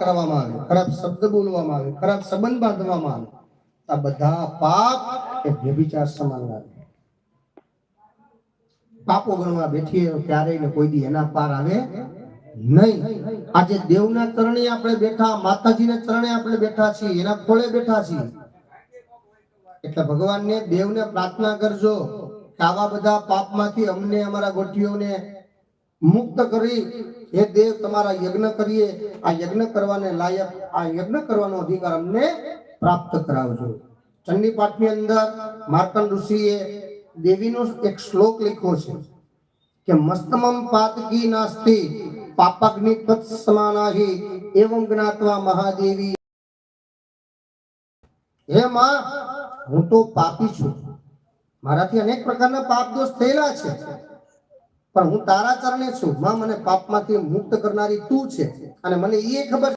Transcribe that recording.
કરવામાં આવે ખરાબ શબ્દ બોલવામાં આવે ખરાબ સંબંધ બાંધવામાં આવે આ બધા પાપ એ વ્યભિચાર સમાન લાગે. પાપો ગણવા બેઠીએ ક્યારેય કોઈ દી એના પાર આવે નહીં. આજે દેવના ચરણે આપણે બેઠા, માતાજીના ચરણે આપણે બેઠા છીએ, એના ખોળે બેઠા છીએ. એટલે ભગવાનને દેવને પ્રાર્થના કરજો કે આવા બધા પાપમાંથી અમને, અમારા ગોઠીઓને મુક્ત કરી, હે દેવ, તમારા યજ્ઞ કરીએ. આ યજ્ઞ કરવાને લાયક, આ યજ્ઞ કરવાનો અધિકાર અમને પ્રાપ્ત કરાવજો. ચંડી પાઠની અંદર માર્કન ઋષિએ દેવીનો એક શ્લોક લખ્યો છે કે, મસ્તમમ પાતકી નાસ્તિ, પાપગ્નિ તત્ સમાનાહી એવં જ્ઞાત્વા મહાદેવી. હે માં, હું તો પાપી છું. મારાથી અનેક પ્રકારના પાપ દોષ થયેલા છે. પણ હું તારા ચરણે છું. માં મને પાપમાંથી મુક્ત કરનારી તું છે. અને મને એ ખબર